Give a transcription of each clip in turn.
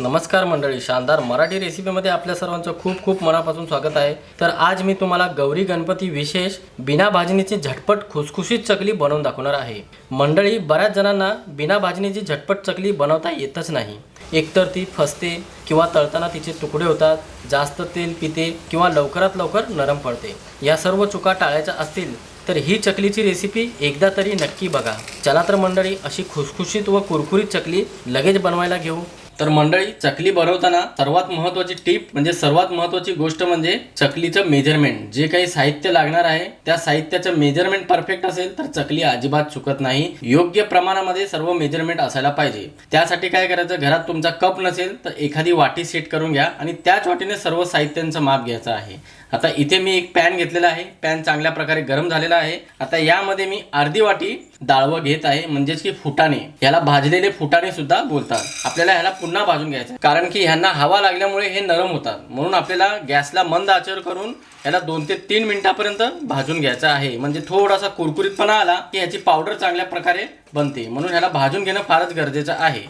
नमस्कार मंडळी शानदार मराठी रेसिपीमध्ये आपल्या सर्वांचं खूप खूप मनापासून स्वागत आहे. तर आज मी तुम्हाला गौरी गणपती विशेष बिना भाजणीची झटपट खुसखुशीत चकली बनवून दाखवणार आहे. मंडळी बऱ्याच जणांना बिना भाजणीची झटपट चकली बनवता येतच नाही. एकतर ती फसते किंवा तळताना तिचे तुकडे होतात जास्त तेल पिते किंवा लवकरात लवकर नरम पडते. या सर्व चुका टाळायच्या असतील तर ही चकलीची रेसिपी एकदा तरी नक्की बघा. चला तर मंडळी अशी खुसखुशीत व कुरकुरीत चकली लगेच बनवायला घेऊ. तर मंडळी चकली बनवताना सर्वात महत्त्वाची टीप म्हणजे सर्वात महत्त्वाची गोष्ट म्हणजे चकलीचं मेजरमेंट जे काही साहित्य लागणार आहे त्या साहित्याचं मेजरमेंट परफेक्ट असेल तर चकली अजिबात चुकत नाही. योग्य प्रमाणामध्ये सर्व मेजरमेंट असायला पाहिजे. त्यासाठी काय करायचं? घरात तुमचा कप नसेल तर एखादी वाटी सेट करून घ्या आणि त्याच वाटीने सर्व साहित्यांचं माप घ्यायचं आहे. आता इथे मी एक पॅन घेतलेला आहे. पॅन चांगल्या प्रकारे गरम झालेला आहे. आता यामध्ये मी अर्धी वाटी डाळवं घेत आहे. म्हणजेच की फुटाणे. याला भाजलेले फुटाणे सुद्धा बोलतात. आपल्याला ह्याला पुन्हा भाजून घ्यायचं आहे. कारण की ह्यांना हवा लागल्यामुळे हे नरम होतात. म्हणून आपल्याला गॅसला मंद आचर करून याला दोन ते तीन मिनिटापर्यंत भाजून घ्यायचं आहे. म्हणजे थोडासा कुरकुरीतपणा आला की ह्याची पावडर चांगल्या प्रकारे बनते. म्हणून ह्याला भाजून घेणं फारच गरजेचं आहे.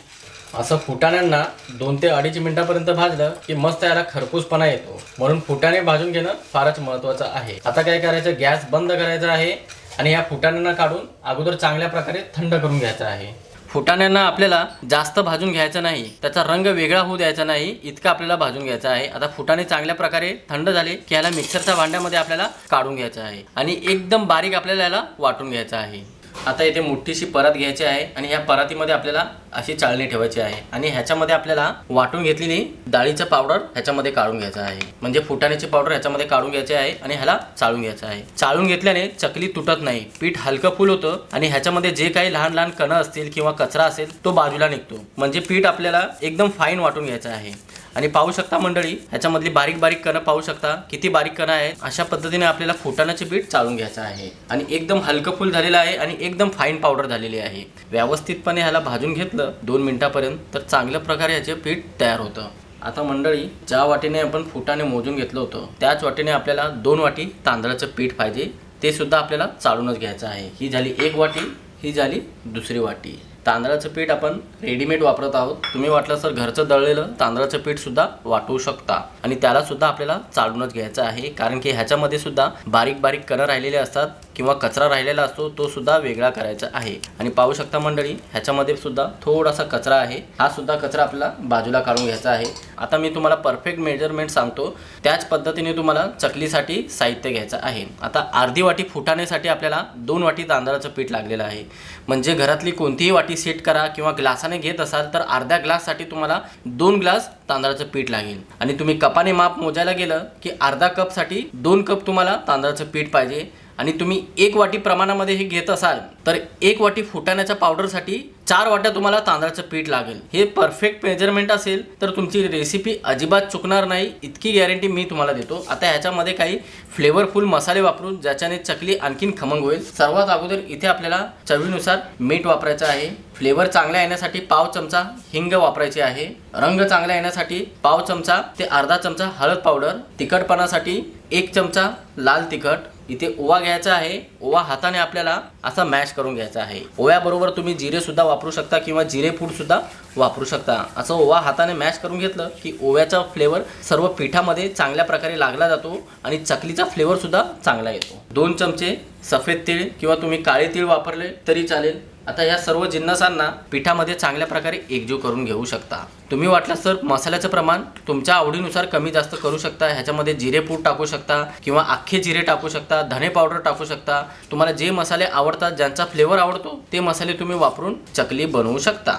असं फुटाण्यांना दोन ते अडीच मिनिटापर्यंत भाजलं की मस्त याला खरपूसपणा येतो. म्हणून फुटाणे भाजून घेणं फारच महत्वाचं आहे. आता काय करायचं? गॅस बंद करायचा आहे आणि या फुटाण्यांना काढून अगोदर चांगल्या प्रकारे थंड करून घ्यायचं आहे. फुटाण्यांना आपल्याला जास्त भाजून घ्यायचं नाही. त्याचा रंग वेगळा होऊ द्यायचा नाही. इतकं आपल्याला भाजून घ्यायचं आहे. आता फुटाणे चांगल्या प्रकारे थंड झाले की याला मिक्सरच्या भांड्यामध्ये आपल्याला काढून घ्यायचं आहे आणि एकदम बारीक आपल्याला याला वाटून घ्यायचं आहे. आता इथे मोठीशी परत घ्यायची आहे आणि ह्या परातीमध्ये आपल्याला अशी चाळणी ठेवायची आहे. आणि ह्याच्यामध्ये आपल्याला वाटून घेतलेली डाळीचं पावडर ह्याच्यामध्ये काढून घ्यायचं आहे. म्हणजे फुटाण्याची पावडर ह्याच्यामध्ये काढून घ्यायची आहे आणि ह्याला चाळून घ्यायचं आहे. चाळून घेतल्याने चकली तुटत नाही. पीठ हलकं फुल होतं आणि ह्याच्यामध्ये जे काही लहान लहान कणं असतील किंवा कचरा असेल तो बाजूला निघतो. म्हणजे पीठ आपल्याला एकदम फाईन वाटून घ्यायचं आहे. आणि पाहू शकता मंडळी ह्याच्यामधली बारीक बारीक कणं पाहू शकता. किती बारीक कणं आहेत? अशा पद्धतीने आपल्याला फुटाण्याचे पीठ चाळून घ्यायचं आहे. आणि एकदम हलकं फुल झालेलं आहे आणि एकदम फाईन पावडर झालेली आहे. व्यवस्थितपणे ह्याला भाजून घेतलं दोन मिनिटापर्यंत तर चांगल्या प्रकारे ह्याचे पीठ तयार होतं. आता मंडळी ज्या वाटीने आपण फुटाने मोजून घेतलं होतं त्याच वाटीने आपल्याला दोन वाटी तांदळाचं पीठ पाहिजे. ते सुद्धा आपल्याला चाळूनच घ्यायचं आहे. ही झाली एक वाटी ही झाली दुसरी वाटी. तांदळाचं पीठ आपण रेडीमेड वापरत आहोत. तुम्ही वाटलं तर घरचं दळलेलं तांदळाचं पीठसुद्धा वाटवू वाटू शकता. आणि त्याला सुद्धा आपल्याला चाळूनच घ्यायचं आहे. कारण की ह्याच्यामध्ये सुद्धा बारीक बारीक कणं राहिलेले असतात. किंवा कचरा राहिलेला असतो तो सुद्धा वेगळा करायचा आहे. आणि पाहू शकता मंडळी ह्याच्यामध्ये सुद्धा थोडासा कचरा आहे. हा सुद्धा कचरा आपला बाजूला काढून घ्यायचा आहे. आता मी तुम्हाला परफेक्ट मेजरमेंट सांगतो. त्याच पद्धतीने तुम्हाला चकलीसाठी साहित्य घ्यायचं आहे. आता अर्धी वाटी फुटाण्यासाठी आपल्याला दोन वाटी तांदळाचं पीठ लागलेलं आहे. म्हणजे घरातली कोणतीही वाटी सेट करा किंवा ग्लासाने घेत असाल तर अर्ध्या ग्लाससाठी तुम्हाला दोन ग्लास तांदळाचं पीठ लागेल. आणि तुम्ही कपाने माप मोजायला गेलं की अर्धा कपसाठी दोन कप तुम्हाला तांदळाचं पीठ पाहिजे. आणि तुम्ही एक वाटी प्रमाणामध्ये हे घेत असाल तर एक वाटी फुटाण्याच्या पावडरसाठी चार वाट्या तुम्हाला तांदळाचं पीठ लागेल. हे परफेक्ट मेजरमेंट असेल तर तुमची रेसिपी अजिबात चुकणार नाही. इतकी गॅरंटी मी तुम्हाला देतो. आता ह्याच्यामध्ये काही फ्लेवरफुल मसाले वापरून ज्याच्याने चकली आणखीन खमंग होईल. सर्वात अगोदर इथे आपल्याला चवीनुसार मीठ वापरायचं आहे. फ्लेवर चांगला येण्यासाठी पाव चमचा हिंग वापरायची आहे. रंग चांगला येण्यासाठी पाव चमचा ते अर्धा चमचा हळद पावडर. तिखटपणासाठी एक चमचा लाल तिखट. इथे ओवा घ्यायचा आहे. ओवा हाताने आपल्याला असा मॅश करून घ्यायचा आहे. ओव्याबरोबर तुम्ही जिरे सुद्धा वापरू शकता किंवा जिरे पूड सुद्धा वापरू शकता. असं ओवा हाताने मॅश करून घेतलं की ओव्याचा फ्लेवर सर्व पिठामध्ये चांगल्या प्रकारे लागला जातो आणि चकलीचा फ्लेवर सुद्धा चांगला येतो. दोन चमचे सफेद तीळ किंवा तुम्ही काळे तीळ वापरले तरी चालेल. आता या सर्व जिन्नसांना पिठामध्ये चांगल्या प्रकारे एकजीव करून घेऊ शकता. तुम्ही वाटलं तर मसाल्याचं प्रमाण तुमच्या आवडीनुसार कमी जास्त करू शकता ह्याच्यामध्ये जिरे पूड टाकू शकता किंवा अख्खे जिरे टाकू शकता धने पावडर टाकू शकता. तुम्हाला जे मसाले आवडतात ज्यांचा फ्लेवर आवडतो ते मसाले तुम्ही वापरून चकली बनवू शकता.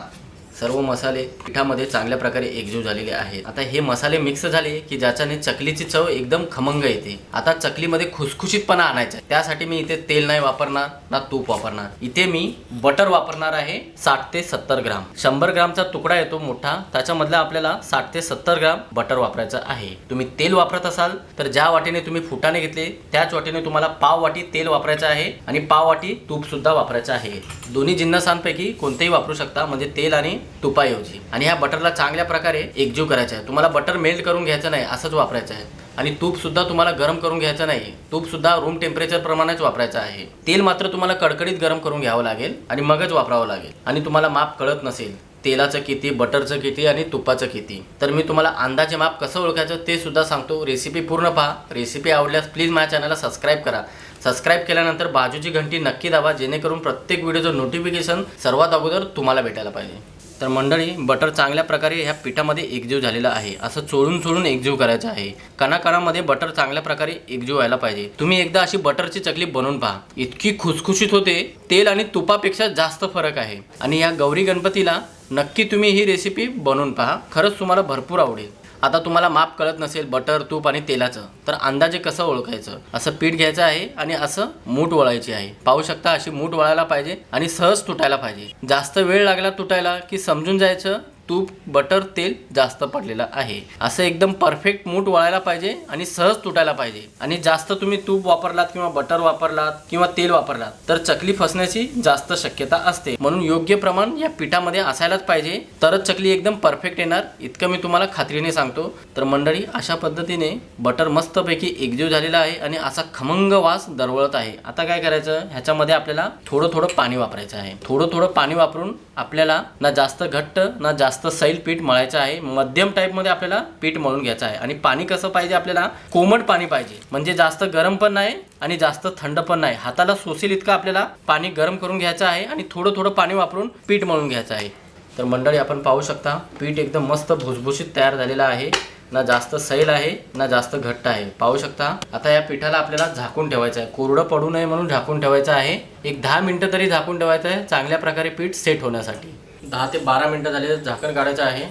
सर्व मसाले पिठामध्ये चांगल्या प्रकारे एकजीव झालेले आहेत. आता हे मसाले मिक्स झाले की ज्याच्याने चकलीची चव एकदम खमंग येते. आता चकलीमध्ये खुसखुशीतपणा आणायचा आहे. त्यासाठी मी इथे तेल नाही वापरणार ना तूप वापरणार. इथे मी बटर वापरणार आहे साठ ते सत्तर ग्राम. शंभर ग्रामचा तुकडा येतो मोठा. त्याच्यामधला आपल्याला साठ ते सत्तर ग्राम बटर वापरायचं आहे. तुम्ही तेल वापरत असाल तर ज्या वाटीने तुम्ही फुटाने घेतले त्याच वाटीने तुम्हाला पाव वाटी तेल वापरायचं आहे आणि पाव वाटी तूप सुद्धा वापरायचं आहे. दोन्ही जिन्नसांपैकी कोणतेही वापरू शकता म्हणजे तेल आणि तुपाऐवजी. आणि ह्या बटरला चांगल्या प्रकारे एकजीव करायचा आहे. तुम्हाला बटर मेल्ट करून घ्यायचं नाही असंच वापरायचं आहे. आणि तूपसुद्धा तुम्हाला गरम करून घ्यायचं नाही. तूपसुद्धा रूम टेम्परेचर प्रमाणेच वापरायचं आहे. तेल मात्र तुम्हाला कडकडीत गरम करून घ्यावं लागेल आणि मगच वापरावं लागेल. आणि तुम्हाला माप कळत नसेल तेलाचं किती बटरचं किती आणि तुपाचं किती. तर मी तुम्हाला अंदाजे माप कसं ओळखायचं ते सुद्धा सांगतो. रेसिपी पूर्ण पहा. रेसिपी आवडल्यास प्लीज माझ्या चॅनलला सबस्क्राईब करा. सबस्क्राईब केल्यानंतर बाजूची घंटी नक्की दाबा जेणेकरून प्रत्येक व्हिडिओचं नोटिफिकेशन सर्वात अगोदर तुम्हाला भेटायला पाहिजे. तर मंडळी बटर चांगल्या प्रकारे ह्या पिठामध्ये एकजीव झालेलं आहे. असं चोळून चोळून एकजीव करायचं आहे. कणाकणामध्ये बटर चांगल्या प्रकारे एकजीव व्हायला पाहिजे. तुम्ही एकदा अशी बटरची चकली बनवून पहा. इतकी खुसखुशीत होते तेल आणि तुपापेक्षा जास्त फरक आहे. आणि या गौरी गणपतीला नक्की तुम्ही ही रेसिपी बनवून पहा. खरंच तुम्हाला भरपूर आवडेल. आता तुम्हाला माप कळत नसेल बटर तूप आणि तेलाचं तर अंदाजे कसं ओळखायचं? असं पीठ घ्यायचं आहे आणि असं मूठ वळायची आहे. पाहू शकता अशी मूठ वळायला पाहिजे आणि सहज तुटायला पाहिजे. जास्त वेळ लागला तुटायला की समजून जायचं? तूप बटर तेल जास्त पडलेलं आहे. असं एकदम परफेक्ट मूठ वळायला पाहिजे आणि सहज तुटायला पाहिजे. आणि जास्त तुम्ही तूप वापरलात किंवा बटर वापरलात किंवा तेल वापरलात तर चकली फसण्याची जास्त शक्यता असते. म्हणून योग्य प्रमाण या पिठामध्ये असायलाच पाहिजे. तरच चकली एकदम परफेक्ट येणार. इतकं मी तुम्हाला खात्रीने सांगतो. तर मंडळी अशा पद्धतीने बटर मस्तपैकी एकजीव झालेला आहे आणि असा खमंग वास दरवळत आहे. आता काय करायचं? ह्याच्यामध्ये आपल्याला थोडं थोडं पाणी वापरायचं आहे. थोडं थोडं पाणी वापरून आपल्याला ना जास्त घट्ट ना जास्त सैल पीठ मळायचं आहे. मध्यम टाईपमध्ये आपल्याला पीठ मळून घ्यायचं आहे. आणि पाणी कसं पाहिजे आपल्याला? कोमट पाणी पाहिजे. म्हणजे जास्त गरम पण नाही आणि जास्त थंड पण नाही. हाताला सोसेल इतकं आपल्याला पाणी गरम करून घ्यायचं आहे आणि थोडं थोडं पाणी वापरून पीठ मळून घ्यायचं आहे. तर मंडळी आपण पाहू शकता पीठ एकदम मस्त भुसभुशीत तयार झालेलं आहे. ना जास्त सैल आहे ना जास्त घट्ट आहे. पाहू शकता आता या पिठाला आपल्याला झाकून ठेवायचं आहे. कोरडं पडू नये म्हणून झाकून ठेवायचं आहे. एक दहा मिनटं तरी झाकून ठेवायचं आहे. चांगल्या प्रकारे पीठ सेट होण्यासाठी. दहा ते बारा मिनटं झाले झाकण काढायचं आहे.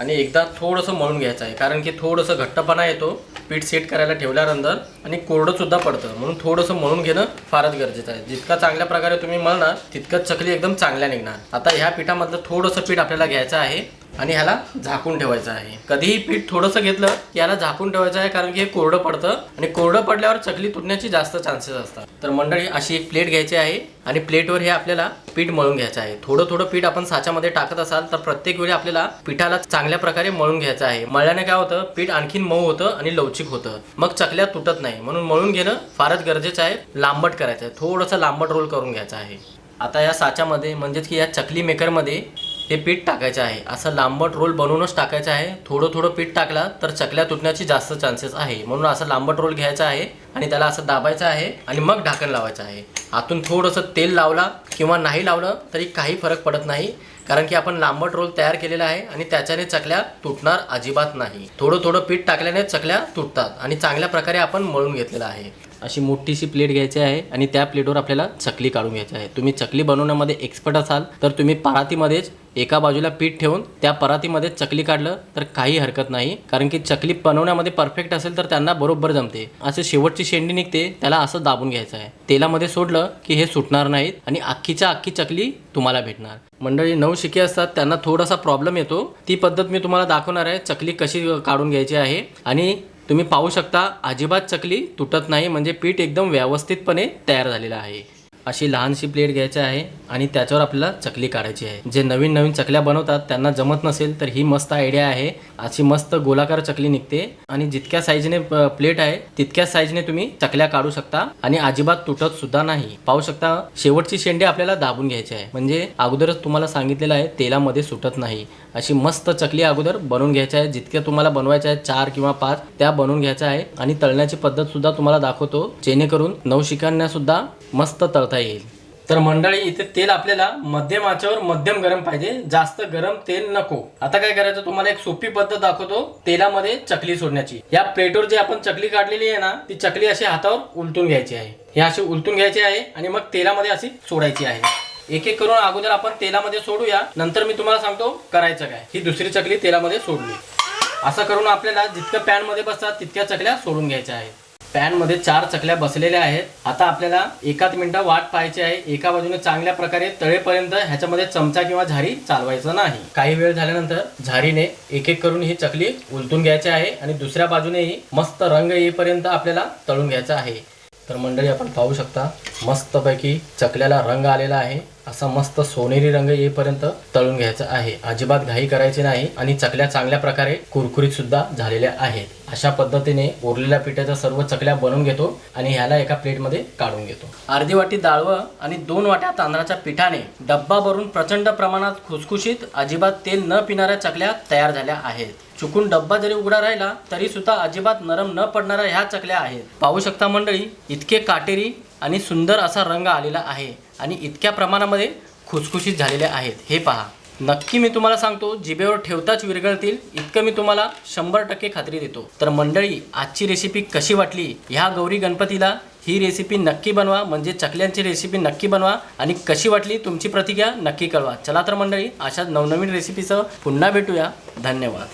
आणि एकदा थोडंसं मळून घ्यायचं आहे. कारण की थोडंसं घट्टपणा येतो पीठ सेट करायला ठेवल्यानंतर आणि कोरडंसुद्धा पडतं. म्हणून थोडंसं मळून घेणं फारच गरजेचं आहे. जितका चांगल्या प्रकारे तुम्ही मळणार तितकंच चकली एकदम चांगल्या निघणार. आता ह्या पिठामधलं थोडंसं पीठ आपल्याला घ्यायचं आहे. आणि ह्याला झाकून ठेवायचं आहे. कधीही पीठ थोडंसं घेतलं की याला झाकून ठेवायचं आहे कारण की हे कोरडं पडतं आणि कोरडं पडल्यावर चकली तुटण्याची जास्त चान्सेस असतात. तर मंडळी अशी एक प्लेट घ्यायची आहे आणि प्लेटवर हे आपल्याला पीठ मळून घ्यायचं आहे. थोडं थोडं पीठ आपण साच्यामध्ये टाकत असाल तर प्रत्येक वेळी आपल्याला पिठाला चांगल्या प्रकारे मळून घ्यायचं आहे. मळल्याने काय होतं? पीठ आणखीन मऊ होतं आणि लवचिक होतं. मग चकल्या तुटत नाही. म्हणून मळून घेणं फारच गरजेचं आहे. लांबट करायचं आहे. थोडंसं लांबट रोल करून घ्यायचं आहे. आता या साच्यामध्ये म्हणजेच की या चकली मेकरमध्ये हे पीठ टाकायचं आहे. असं लांबट रोल बनवूनच टाकायचं आहे. थोडं थोडं पीठ टाकला तर चकल्या तुटण्याची जास्त चान्सेस आहे. म्हणून असं लांबट रोल घ्यायचा आहे आणि त्याला असं दाबायचं आहे आणि मग ढाकण लावायचं आहे. आतून थोडंसं तेल लावला किंवा नाही लावलं तरी काही फरक पडत नाही. कारण की आपण लांबट रोल तयार केलेला आहे आणि त्याच्याने चकल्या तुटणार अजिबात नाही. थोडं थोडं पीठ टाकल्याने चकल्या तुटतात आणि चांगल्या प्रकारे आपण मळून घेतलेलं आहे. अशी मोठीशी प्लेट घ्यायची आहे आणि त्या प्लेटवर आपल्याला चकली काढून घ्यायची आहे. तुम्ही चकली बनवण्यामध्ये एक्सपर्ट असाल तर तुम्ही परातीमध्येच एका बाजूला पीठ ठेवून त्या परातीमध्ये चकली काढलं तर काही हरकत नाही. कारण की चकली बनवण्यामध्ये परफेक्ट असेल तर त्यांना बरोबर जमते. असे शेवटची शेंडी निघते त्याला असं दाबून घ्यायचं आहे. तेलामध्ये सोडलं की हे सुटणार नाहीत आणि अख्खीच्या अख्खी चकली तुम्हाला भेटणार. मंडळी नऊ शिके असतात त्यांना थोडासा प्रॉब्लेम येतो. ती पद्धत मी तुम्हाला दाखवणार आहे. चकली कशी काढून घ्यायची आहे आणि तुम्ही पाहू शकता अजिबात चकली तुटत नाही म्हणजे पीठ एकदम व्यवस्थितपणे तयार झालेलं आहे. अशी लहानशी प्लेट घ्यायची आहे आणि त्याच्यावर आपल्याला चकली काढायची आहे. जे नवीन नवीन चकल्या बनवतात त्यांना जमत नसेल तर ही मस्त आयडिया आहे. अशी मस्त गोलाकार चकली निघते. आणि जितक्या साईजने प्लेट आहे तितक्या साईजने तुम्ही चकल्या काढू शकता. आणि अजिबात तुटत सुद्धा नाही. पाहू शकता शेवटची शेंडी आपल्याला दाबून घ्यायची आहे. म्हणजे अगोदरच तुम्हाला सांगितलेलं आहे तेलामध्ये सुटत नाही. अशी मस्त चकली अगोदर बनवून घ्यायच्या आहे. जितक्या तुम्हाला बनवायच्या आहेत चार किंवा पाच त्या बनवून घ्यायच्या आहे आणि तळण्याची पद्धत सुद्धा तुम्हाला दाखवतो. जेणेकरून नवशिकांना सुद्धा मस्त तळता येईल. तर मंडळी इथे तेल आपल्याला मध्यम आचेवर मध्यम गरम पाहिजे. जास्त गरम तेल नको. आता काय करायचं? तुम्हाला एक सोपी पद्धत दाखवतो तेलामध्ये चकली सोडण्याची. या प्लेटवर जी आपण चकली काढलेली आहे ना ती चकली अशी हातावर उलटून घ्यायची आहे. हे अशी उलटून घ्यायची आहे आणि मग तेलामध्ये अशी सोडायची आहे. एक एक करून अगोदर आपण तेलामध्ये सोडूया. नंतर मी तुम्हाला सांगतो करायचं काय. ही दुसरी चकली तेलामध्ये सोडली. असं करून आपल्याला जितकं पॅनमध्ये बसतात तितक्या चकल्या सोडून घ्यायच्या आहेत. पॅनमध्ये चार चकल्या बसलेल्या आहेत. आता आपल्याला एकाच मिनिटं वाट पाहायची आहे. एका बाजूने चांगल्या प्रकारे तळेपर्यंत ह्याच्यामध्ये चमचा किंवा झारी चालवायचं नाही. काही वेळ झाल्यानंतर झारीने एक एक करून ही चकली उलटून घ्यायची आहे आणि दुसऱ्या बाजूनेही मस्त रंग येईपर्यंत आपल्याला तळून घ्यायचा आहे. तर मंडळी आपण पाहू शकता मस्तपैकी चकल्याला रंग आलेला आहे. असा मस्त सोनेरी रंग येईपर्यंत तळून घ्यायचा आहे. अजिबात घाई करायची नाही आणि चकल्या चांगल्या प्रकारे कुरकुरीत सुद्धा झालेल्या आहेत. अशा पद्धतीने उरलेल्या पिठाच्या सर्व चकल्या बनवून घेतो आणि ह्याला एका प्लेटमध्ये काढून घेतो. अर्धी वाटी डाळवं आणि दोन वाट्या तांदळाच्या पिठाने डब्बा भरून प्रचंड प्रमाणात खुसखुशीत अजिबात तेल न पिणाऱ्या चकल्या तयार झाल्या आहेत. चुकून डब्बा जरी उघडा राहिला तरी सुद्धा अजिबात नरम न पडणाऱ्या ह्या चकल्या आहेत. पाहू शकता मंडळी इतके काटेरी आणि सुंदर असा रंग आलेला आहे. आणि इतक्या प्रमाणामध्ये खुसखुशीत झालेल्या आहेत. हे पहा. नक्की मी तुम्हाला सांगतो जिबेवर ठेवताच विरघळतील इतकं मी तुम्हाला शंभर टक्के खात्री देतो. तर मंडळी आजची रेसिपी कशी वाटली? ह्या गौरी गणपतीला ही रेसिपी नक्की बनवा म्हणजे चकल्यांची रेसिपी नक्की बनवा आणि कशी वाटली तुमची प्रतिक्रिया नक्की कळवा. चला तर मंडळी अशा नवनवीन रेसिपीचं पुन्हा भेटूया. धन्यवाद.